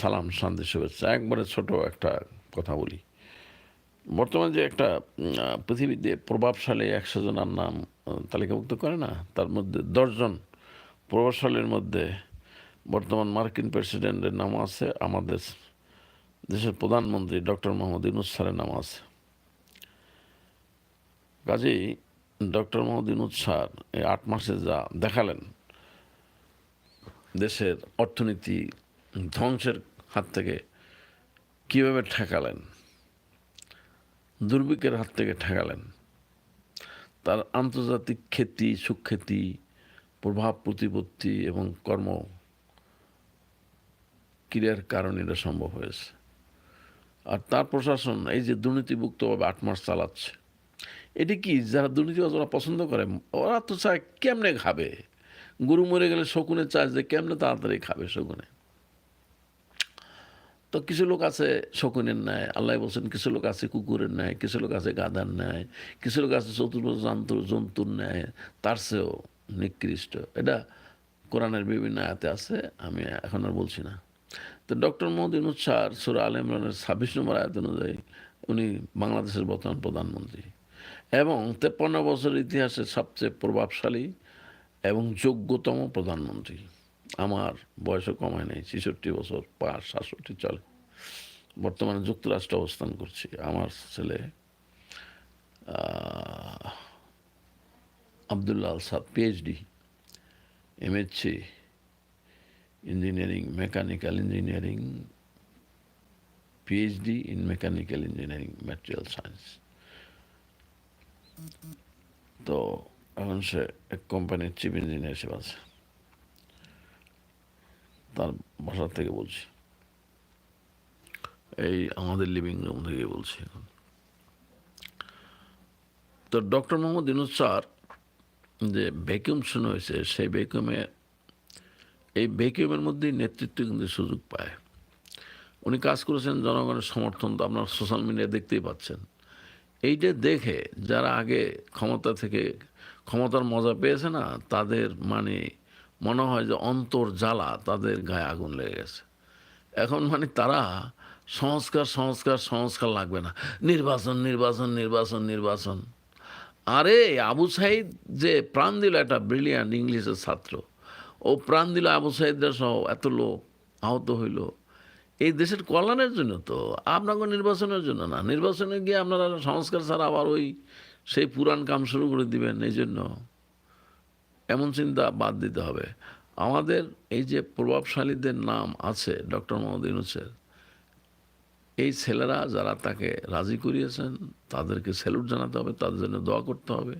সালাম, শান্তি, শুভেচ্ছা। একবারে ছোট একটা কথা বলি। বর্তমানে যে একটা পৃথিবীতে প্রভাবশালী একশো জনের নাম তালিকাভুক্ত করে না, তার মধ্যে দশজন প্রভাবশালীর মধ্যে বর্তমান মার্কিন প্রেসিডেন্টের নাম আছে, আমাদের দেশের প্রধানমন্ত্রী ডক্টর মোহাম্মদ ইউনুস স্যারের নাম আছে। কাজেই ডক্টর মোহাম্মদ ইউনুস স্যার এই আট মাসে যা দেখালেন, দেশের অর্থনীতি ধ্বংসের হাত থেকে কীভাবে ঠেকালেন? দুর্ভিক্ষের হাত থেকে ঠেকালেন? তার আন্তর্জাতিক খ্যাতি, সুখ্যাতি, প্রভাব, প্রতিপত্তি এবং কর্ম ক্রিয়ার কারণে এটা সম্ভব হয়েছে। আর তার প্রশাসন এই যে দুর্নীতিমুক্তভাবে আট মাস চালাচ্ছে, এটি কি যারা দুর্নীতিবাজ ওরা পছন্দ করে, ওরা তো চায় কেমনে খাবে? গরু মরে গেলে শকুনে চায় যে কেমনে তাড়াতাড়ি খাবে শকুনে? তো কিছু লোক আছে শকুনের ন্যায়, আল্লাহ বলছেন কিছু লোক আছে কুকুরের ন্যায়, কিছু লোক আছে গাধার ন্যায়, কিছু লোক আছে চতুর্থ জন্তু জন্তুর ন্যায়, তার চেয়েও নিকৃষ্ট। এটা কোরআনের বিভিন্ন আয়াতে আছে, আমি এখন আর বলছি না। তো ডক্টর মোহাম্মদ ইনুচ্ছার সুরা আল ইমরানের ছাব্বিশ নম্বর আয়াত অনুযায়ী উনি বাংলাদেশের বর্তমান প্রধানমন্ত্রী। এবং তেপ্পান্ন বছরের ইতিহাসে সবচেয়ে প্রভাবশালী এবং যোগ্যতম প্রধানমন্ত্রী। আমার বয়সও কমায় নাই, ছেষট্টি বছর, পাঁচ, সাতষট্টি, চলে। বর্তমানে যুক্তরাষ্ট্রে অবস্থান করছি। আমার ছেলে Abdullah Al Saad PhD MSc engineering, mechanical engineering PhD in mechanical engineering material science তো এখন সে এক কোম্পানির চিফ ইঞ্জিনিয়ার হিসেবে আছে। তার বাসা থেকে বলছি। এই আমাদের লিভিং রুম থেকে বলছি এখন। তো ডক্টর মোহাম্মদ ইনুস স্যার যে ভ্যাকিউম শুনে হয়েছে, সেই ভ্যাকিউমে এই ভ্যাকিউমের মধ্যেই নেতৃত্ব কিন্তু সুযোগ পায়। উনি কাজ করেছেন জনগণের সমর্থন, তো আপনার সোশ্যাল মিডিয়া দেখতেই পাচ্ছেন। এইটা দেখে যারা আগে ক্ষমতা থেকে ক্ষমতার মজা পেয়েছে না, তাদের মানে মনে হয় যে অন্তর জ্বালা তাদের গায়ে আগুন লেগে গেছে। এখন মানে তারা সংস্কার সংস্কার সংস্কার লাগবে না। নির্বাচন নির্বাচন নির্বাচন নির্বাচন। আরে, আবু সাইদ যে প্রাণ দিল একটা ব্রিলিয়ান্ট ইংলিশের ছাত্র, ও প্রাণ দিল আবু সাইদরা সহ এত লোক আহত হইল। এই দেশের কল্যাণের জন্য তো, আপনাকে নির্বাচনের জন্য না। নির্বাচনে গিয়ে আপনারা সংস্কার ছাড়া আবার ওই সেই পুরান কাম শুরু করে দিবেন, এই জন্য। এমন চিন্তা বাদ দিতে হবে। আমাদের এই যে প্রভাবশালীদের নাম আছে, ডক্টর মোহাম্মদ ইউনুসের, এই ছেলেরা যারা তাকে রাজি করিয়েছেন, তাদেরকে স্যালুট জানাতে হবে, তাদের জন্য দোয়া করতে হবে।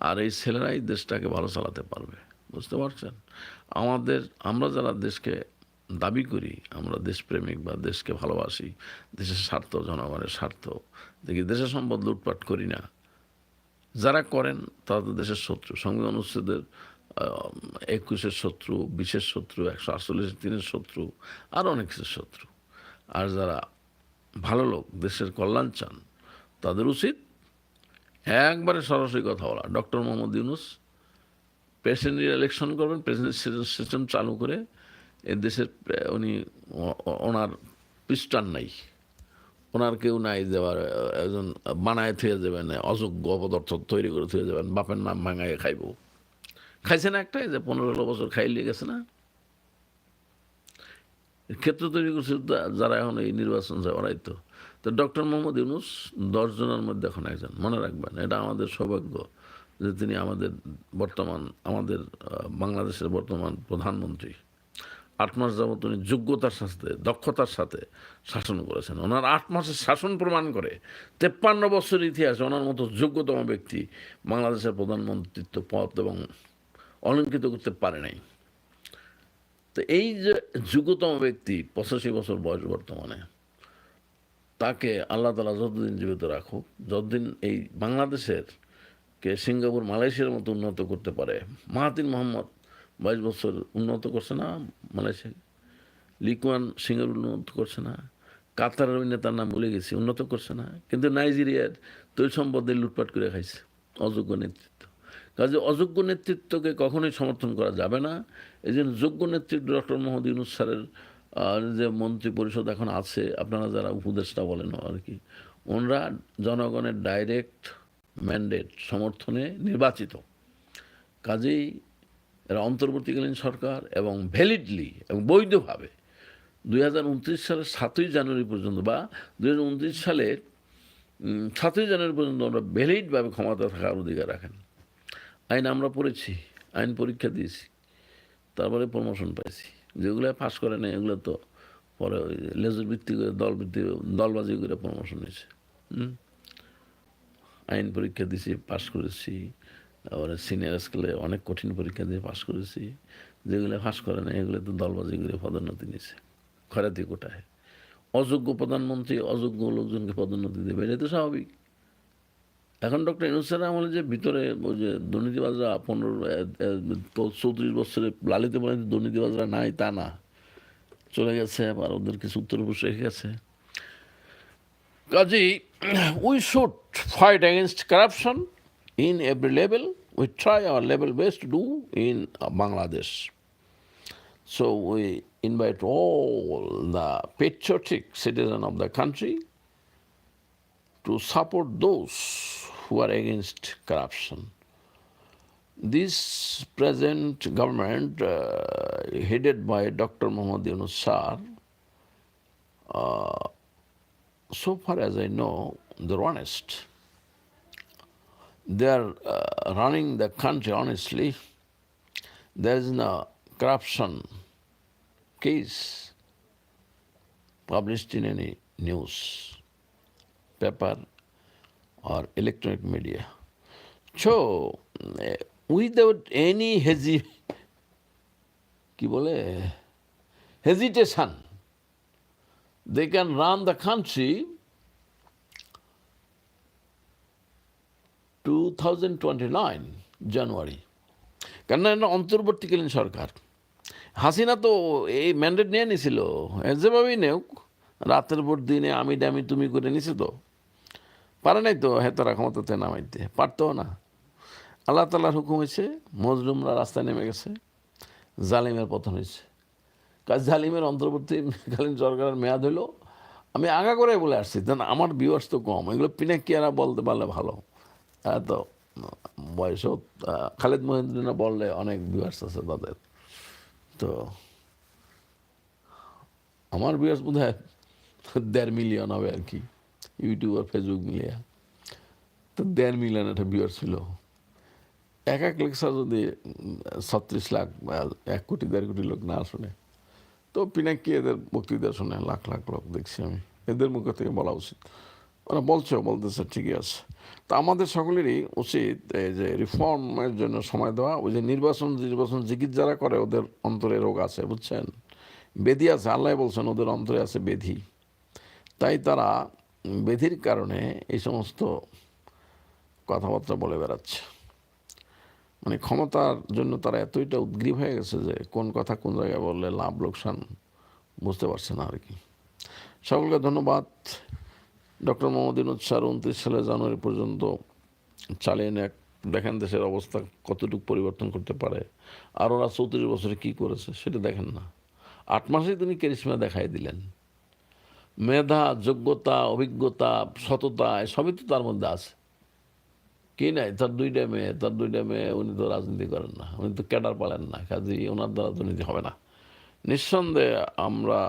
আর এই ছেলেরাই দেশটাকে ভালো চালাতে পারবে। বুঝতে পারছেন? আমাদের, আমরা যারা দেশকে দাবি করি, আমরা দেশপ্রেমিক বা দেশকে ভালোবাসি, দেশের স্বার্থ, জনগণের স্বার্থ। দেখি, দেশের সম্পদ লুটপাট করি না। যারা করেন, তারা তো দেশের শত্রু। সংবিধান অনুচ্ছেদের একুশের শত্রু, বিশের শত্রু, একশো আটচল্লিশ তিনের শত্রু, আর অনেক কিছুর শত্রু। আর যারা ভালো লোক, দেশের কল্যাণ চান, তাদের উচিত একবারে সরাসরি কথা বলা। Doctor Mohammad Yunus president election করবেন, প্রেসিডেন্ট সিস্টেম চালু করে এ দেশের উনি ওনার পৃষ্ঠান নাই। ওনার কেউ নাই দেওয়ার একজন বানায় থুয়ে যাবেন অযোগ্য অপদার্থ তৈরি করে থুয়ে যাবেন বাপের নাম ভাঙায় খাইব। খাইছে না একটাই যে পনেরো ষোলো বছর খাইলিয়ে গেছে না? ক্ষেত্র তৈরি করছে যারা এখন এই নির্বাচন যায়, ওরাই তো। তো ডক্টর মোহাম্মদ ইউনুস দশজনের মধ্যে এখন একজন, মনে রাখবেন, এটা আমাদের সৌভাগ্য যে তিনি আমাদের বর্তমান, আমাদের বাংলাদেশের বর্তমান প্রধানমন্ত্রী। আট মাস যাবত উনি যোগ্যতার সাথে, দক্ষতার সাথে শাসন করেছেন। ওনার আট মাসের শাসন প্রমাণ করে তেপ্পান্ন বছর ইতিহাসে ওনার মতো যোগ্যতম ব্যক্তি বাংলাদেশের প্রধানমন্ত্রিত্ব পদ এবং অলঙ্কিত করতে পারে নাই। তো এই যে যোগ্যতম ব্যক্তি পঁচাশি বছর বয়স বর্তমানে, তাকে আল্লাহ তালা যতদিন জীবিত রাখুক, যতদিন এই বাংলাদেশের কে সিঙ্গাপুর, মালয়েশিয়ার মতো উন্নত করতে পারে, মাহাতির মোহাম্মদ বাইশ বছর উন্নত করছে না মালয়েশিয়া। লিকুয়ান সিঙ্গাপুর উন্নত করছে না। কাতারের ওই নেতার নাম ভুলে গেছি, উন্নত করছে না। কিন্তু নাইজেরিয়ার তৈল সম্পদে লুটপাট করে খাইছে, অযোগ্য নেতৃত্ব। কাজে অযোগ্য নেতৃত্বকে কখনোই সমর্থন করা যাবে না। এই জন্য যোগ্য নেতৃত্ব ডক্টর মোহাম্মদ ইউনুস স্যারের যে মন্ত্রী পরিষদ এখন আছে, আপনারা যারা উপদেষ্টা বলেন আর কি, ওনারা জনগণের ডাইরেক্ট ম্যান্ডেট সমর্থনে নির্বাচিত। কাজেই এরা অন্তর্বর্তীকালীন সরকার এবং ভ্যালিডলি এবং বৈধভাবে দুই হাজার উনত্রিশ সালের সাতই জানুয়ারি পর্যন্ত বা দুই হাজার উনত্রিশ সালের সাতই জানুয়ারি পর্যন্ত আমরা ভ্যালিডভাবে ক্ষমতা থাকার অধিকার রাখেন। আইন আমরা পড়েছি, আইন পরীক্ষা দিয়েছি, তারপরে প্রমোশন পাইছি। যেগুলো পাস করে না এগুলো তো পরে ওই লেজুর ভিত্তি করে, দল ভিত্তি, দলবাজি করে প্রমোশন হয়েছে? আইন পরীক্ষা দিয়েছি পাস করেছি। তারপরে সিনিয়র স্কুলে অনেক কঠিন পরীক্ষা দিয়ে পাশ করেছি। যেগুলো পাশ করে না এগুলো তো দলবাজি করে পদোন্নতি নিয়েছে। খরাতি কোটায় অযোগ্য প্রধানমন্ত্রী অযোগ্য লোকজনকে পদোন্নতি দেবে এটা তো স্বাভাবিক। এখন ডক্টর ইনুসের আমলে যে ভিতরে ওই যে দুর্নীতিবাজরা পনেরো চৌত্রিশ বছরে লালিত পালিত দুর্নীতিবাজরা নাই, তা না। চলে গেছে, আবার ওদের কিছু উত্তর উত্তরপুরুষ রেখে গেছে। কাজেই, we should fight against corruption in every level. We try our level best to do in uh, Bangladesh. So we invite all the patriotic citizens of the country to support those who are against corruption. This present government, uh, headed by Dr. Muhammad Yunus Sar, uh, so far as I know, they're honest. They are uh, running the country honestly. There is no corruption case published in any news, paper, or electronic media. So, uh, without any hesi কি বলে hesitation, they can run the country 2029 January কেননা এটা অন্তর্বর্তীকালীন সরকার। হাসিনা তো এই mandate নিয়ে নিছিল। যেভাবেই নেওক রাতের পর দিনে আমি ডামি তুমি করে নিছে তো। পারে নাই তো হেতারা ক্ষমতাতে নামাইতে পারতো না। আল্লাহ তালার হুকুম হয়েছে মজলুমরা রাস্তায় নেমে গেছে, জালিমের পতন হয়েছে কাজ জালিমের অন্তর্বর্তীকালীন সরকারের মেয়াদ হইল, আমি আগা করে বলে আসছি আমার ভিউয়ার্স তো কম, এগুলো পিনাকিয়ারা বলতে পারলে ভালো। তো বয়সও খালেদ মহিন্দ্রিনা বললে অনেক ভিউয়ার্স আছে তাদের। তো আমার ভিউয়ার্স বোধ হয় দেড় মিলিয়ন হবে আর কি ইউটিউব আর ফেসবুক মিলিয়ে। তো দেড় মিলিয়ন একটা ভিউয়ার ছিল। এক এক লেকচার যদি ছত্রিশ লাখ এক কোটি, দেড় কোটি লোক না শুনে, তো পিনাকি এদের বক্তৃতা শুনে লাখ লাখ লোক দেখছি আমি। এদের মুখ থেকে বলা উচিত। ওরা বলছে বলতেছে, ঠিকই আছে। তা আমাদের সকলেরই উচিত এই যে রিফর্মের জন্য সময় দেওয়া, ওই যে নির্বাচন নির্বাচন জিকির যারা করে, ওদের অন্তরে রোগ আছে, বুঝছেন? বেধি আছে, আল্লাহ বলছেন, ওদের অন্তরে আছে বেধি। তাই তারা বেধির কারণে এই সমস্ত কথাবার্তা বলে বেড়াচ্ছে। মানে ক্ষমতার জন্য তারা এতইটা উদ্গ্রীব হয়ে গেছে যে কোন কথা কোন জায়গায় বললে লাভ, লোকসান বুঝতে পারছে না আর কি। সকলকে ধন্যবাদ। ডক্টর মোহাম্মদ ইনুদ উনত্রিশ সালে জানুয়ারি পর্যন্ত চালিয়ে নেক দেখেন দেশের অবস্থা কতটুকু পরিবর্তন করতে পারে, আর ওরা চৌত্রিশ বছরে কী করেছে সেটা দেখেন না। আট মাসেই তিনি কেরিসমা দেখাই দিলেন। মেধা, যোগ্যতা, অভিজ্ঞতা, সততা সবই তো তার মধ্যে আছে। কি নাই? তার দুইটা মেয়ে, তার দুইটা মেয়ে উনি তো রাজনীতি করেন না, উনি তো ক্যাডার পালেন না, কাজেই ওনার দ্বারা দুর্নীতি হবে না। নিঃসন্দেহে আমরা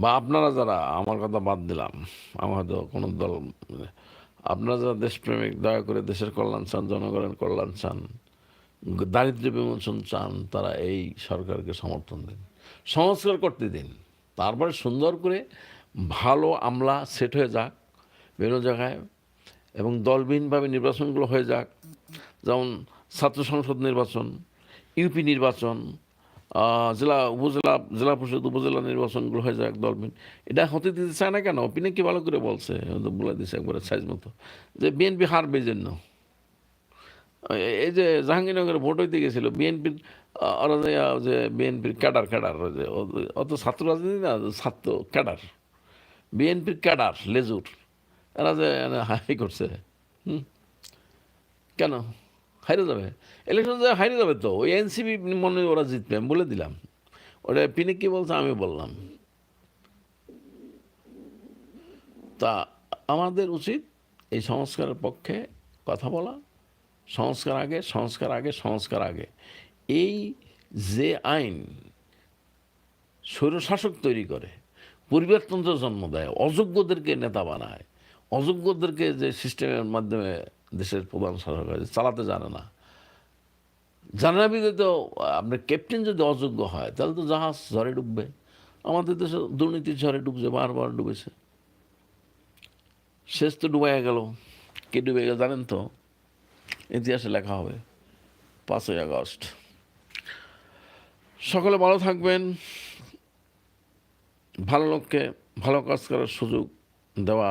বা আপনারা যারা, আমার কথা বাদ দিলাম, আমার হয়তো কোনো দল, আপনারা যারা দেশপ্রেমিক, দয়া করে দেশের কল্যাণ চান, জনগণের কল্যাণ চান, দারিদ্র্য বিমোচন চান, তারা এই সরকারকে সমর্থন দিন, সংস্কার করতে দিন। তারপরে সুন্দর করে ভালো আমলা সেট হয়ে যাক বিভিন্ন জায়গায় এবং দলবিহীনভাবে নির্বাচনগুলো হয়ে যাক। যেমন ছাত্র সংসদ নির্বাচন, ইউপি নির্বাচন জেলা উপজেলা, জেলা পরিষদ উপজেলা নির্বাচনগুলো হয়ে যাক দলবিহীন। এটা হতে দিতে চায় না কেন? পিনে কি ভালো করে বলছে? বলে দিছে একবারে সাইজ মতো। যে বিএনপি হারবে জন্য। এই যে জাহাঙ্গীরনগরে ভোট হইতে গেছিল বিএনপির ওরা যে বিএনপির ক্যাডার ক্যাডার অত ছাত্র রাজনীতি না, ছাত্র ক্যাডার। বিএনপির ক্যাডার, লেজুর। এরা যে হাই করছে। হুম। কেন? হাইরে যাবে। ইলেকশন যে হাইরে যাবে তো। ওই এনসিপি মনে ওরা জিতবে, আমি বলে দিলাম। ওটা পিনিক কি বলছে আমি বললাম। তা আমাদের উচিত এই সংস্কারের পক্ষে কথা বলা, সংস্কার আগে সংস্কার আগে সংস্কার আগে। এই যে আইন স্বৈরশাসক তৈরি করে পরিবারতন্ত্র জন্ম দেয়, অযোগ্যদেরকে নেতা বানায়, অযোগ্যদেরকে যে সিস্টেমের মাধ্যমে দেশের প্রধান হয় চালাতে জানে না। জানাবিতে তো আপনার ক্যাপ্টেন যদি অযোগ্য হয়, তাহলে তো জাহাজ ঝড়ে ডুববে। আমাদের দেশে দুর্নীতির ঝড়ে ডুবছে, বারবার ডুবেছে। শেষ তো ডুবাইয়া গেল। কে ডুবে গেল জানেন তো? ইতিহাসে লেখা হবে, পাঁচই আগস্ট। সকলে ভালো থাকবেন। ভালো লোককে ভালো কাজ করার সুযোগ দেওয়া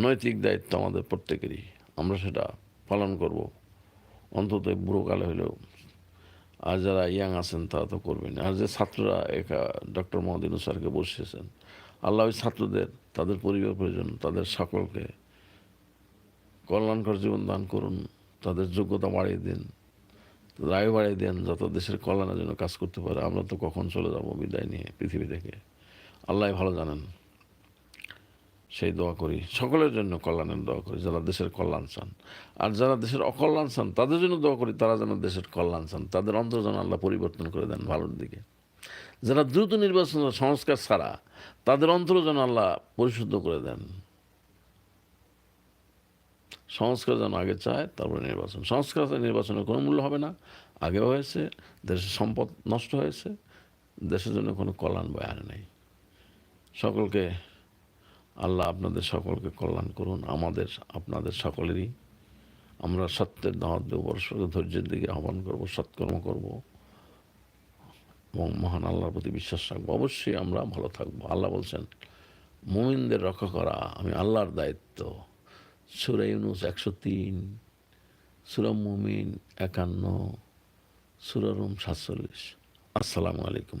নৈতিক দায়িত্ব আমাদের প্রত্যেকেরই। আমরা সেটা পালন করব। অন্তত বুড়োকালে হলেও। আর যারা ইয়াং আছেন, তারা তো করবেন। আর যে ছাত্ররা একা ডক্টর মোহাম্মদ স্যারকে বসিয়েছেন, আল্লাহ ওই ছাত্রদের, তাদের পরিবার প্রয়োজন তাদের সকলকে কল্যাণকর জীবন দান করুন, তাদের যোগ্যতা বাড়িয়ে দিন রায় বাড়িয়ে দেন, যত দেশের কল্যাণের জন্য কাজ করতে পারে। আমরা তো কখন চলে যাব বিদায় নিয়ে পৃথিবী থেকে? আল্লাহ ভালো জানেন। সেই দোয়া করি। সকলের জন্য কল্যাণের দোয়া করি, যারা দেশের কল্যাণ চান। আর যারা দেশের অকল্যাণ চান, তাদের জন্য দোয়া করি, তারা যেন দেশের কল্যাণ চান। তাদের অন্তর যেন আল্লাহ পরিবর্তন করে দেন ভালোর দিকে। যারা দ্রুত নির্বাচন সংস্কার ছাড়া, তাদের অন্তর যেন আল্লাহ পরিশুদ্ধ করে দেন। সংস্কার যেন আগে চায়, তারপরে নির্বাচন। সংস্কার নির্বাচনের কোনো মূল্য হবে না। আগেও হয়েছে, দেশের সম্পদ নষ্ট হয়েছে, দেশের জন্য কোনো কল্যাণ বয়ে আনে নেই। সকলকে আল্লাহ আপনাদের সকলকে কল্যাণ করুন, আমাদের, আপনাদের সকলেরই। আমরা সত্যের দাওয়াত দেব, পরস্পরকে ধৈর্যের দিকে আহ্বান করব, সৎকর্ম করব এবং মহান আল্লাহর প্রতি বিশ্বাস রাখব। অবশ্যই আমরা ভালো থাকব। আল্লাহ বলছেন, মুমিনদের রক্ষা করা আমি আল্লাহর দায়িত্ব। সুরা ইউনুস একশো তিন, সুরা মুমিন একান্ন, সুরা সাতচল্লিশ। আসসালামু আলাইকুম।